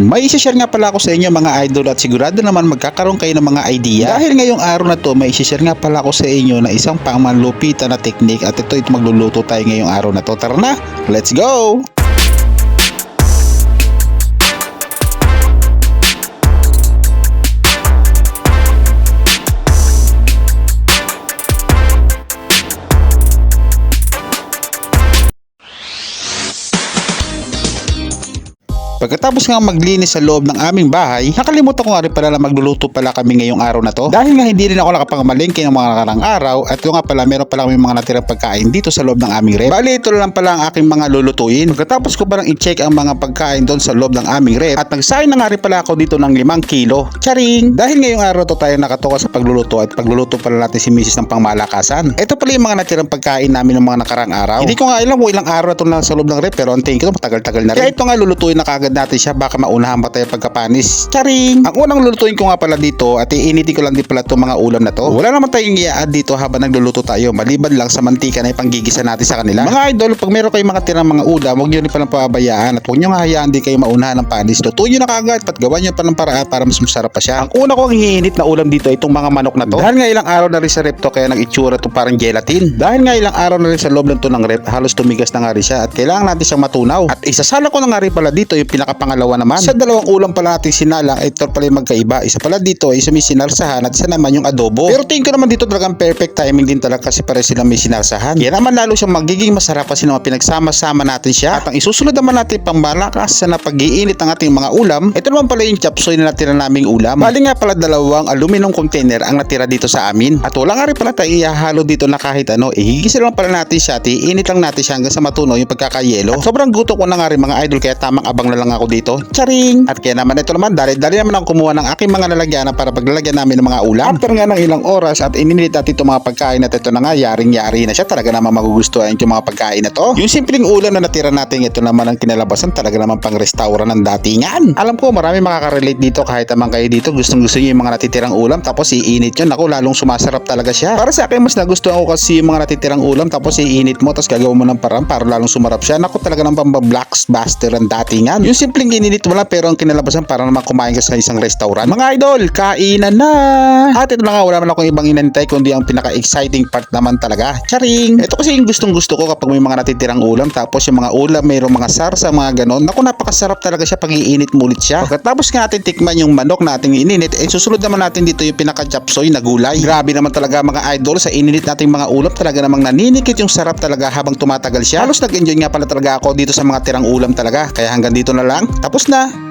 May share nga pala ako sa inyo mga idol at sigurado naman magkakaroon kayo ng mga idea. Dahil ngayong araw na to, may share nga pala ako sa inyo na isang pangmanlupitan na teknik at ito ito magluluto tayo ngayong araw na to. Tara na, let's go! Pagkatapos nga maglinis sa loob ng aming bahay, nakalimutan ko nga rin pala na magluluto pala kami ngayong araw na to. Dahil nga hindi rin ako nakapangmalingke ng mga nakarang araw at ito nga pala meron pala kami mga natirang pagkain dito sa loob ng aming rep. Bali ito lang pala ang aking mga lulutuin. Pagkatapos ko palang i-check ang mga pagkain doon sa loob ng aming rep at nagsahin na nga rin pala ako dito ng 5 kilo. Charing! Dahil ngayong araw to tayo nakatoka sa pagluluto at pagluluto pala natin si Mrs. ng pangmalakasan. Ito pala yung mga natirang pagkain namin ng mga nakarang araw. Hindi ko nga alam kung ilang araw na sa loob ng rep pero ang tingin ko matagal-tagal na rin. Kaya ito nga lulutuin na kagad natin siya baka maunahan pa tayo pagkapanis. Charing! Ang unang lulutuin ko nga pala dito at iinitin ko lang din pala itong mga ulam na to. Wala naman tayong i-add dito habang nagluluto tayo maliban lang sa mantika na ipanggigisa natin sa kanila. Mga idol, pag meron kayong mga tirang mga ulam, huwag nyo rin palang pababayaan at huwag nyo nga hayaan din kayo maunahan ng panis. Lutuin nyo na kagad at gawan nyo pa ng paraan para mas masarap pa siya. Ang una kong hihinit na ulam dito ay itong mga manok na to. Dahil nga ilang araw na rin sa rep to kaya nag-itsura to parang gelatin. Dahil nga ilang araw na rin sa loob ng to ng rep, halos tumigas na nga rin siya at kailangan natin siyang matunaw. At isasala ko na nga rin pala dito yung pinakapangalawa naman. Sa dalawang ulam pala natin sinala, ito pala yung magkaiba. Isa pala dito ay isa may sinarsahan at isa naman yung adobo. Pero tingin ko naman dito talagang perfect timing din talaga kasi pare sila may sinarsahan. Kaya naman lalo siyang magiging masarap kasi naman pinagsama-sama natin siya. At ang isusunod naman natin pang malakas sa napag-iinit ng ating mga ulam, ito naman pala yung chapsoy na natira naming ulam. Bali nga pala dalawang aluminum container ang natira dito sa amin. At wala nga rin pala tayong ihahalo dito na kahit ano, ihigisa lang pala natin siya at iinit lang natin siya hanggang sa matunaw yung pagkakayelo. At sobrang gusto ko na nga rin mga idol kaya tamang abang na lang ako dito. Charing! At kaya naman ito naman, dali-dali naman ako kumuha ng aking mga lalagyanan para paglalagyan namin ng mga ulam. After nga ng ilang oras at ininit natin itong mga pagkain at ito na nga, yaring-yari na siya. Talaga naman magugustuhan yung mga pagkain na to. Yung simpleng ulam na natira natin, ito naman ang kinalabasan. Talaga naman pang restaurant ng datingan. Alam ko, marami makaka-relate dito kahit naman kayo dito. Gustong gusto nyo yung mga natitirang ulam tapos iinit yun. Ako, lalong sumasarap talaga siya. Para sa akin, mas nagustuhan ko kasi yung mga natitirang ulam tapos iinit mo tapos gagawa mo ng parang para lalong sumarap siya. Naku, talaga ng pamba-blackbuster ang datingan. Yung simpleng ininit mo lang pero ang kinalabasan para naman kumain ka sa isang restaurant. Mga idol, kainan na! At ito na nga, wala naman akong ibang inantay kundi ang pinaka-exciting part naman talaga. Charing! Ito kasi yung gustong gusto ko kapag may mga natitirang ulam tapos yung mga ulam mayroong mga sarsa, mga ganon. Naku, napakasarap talaga siya pag iinit mo ulit siya. Pagkatapos nga natin tikman yung manok na ating ininit, eh susunod naman natin dito yung pinaka-chapsoy na gulay. Grabe naman talaga mga idol sa ininit nating mga ulam talaga namang naninikit yung sarap talaga habang tumatagal siya. Halos nag-enjoy nga pala talaga ako dito sa mga tirang ulam talaga. Kaya hanggang dito na lang. Tapos na!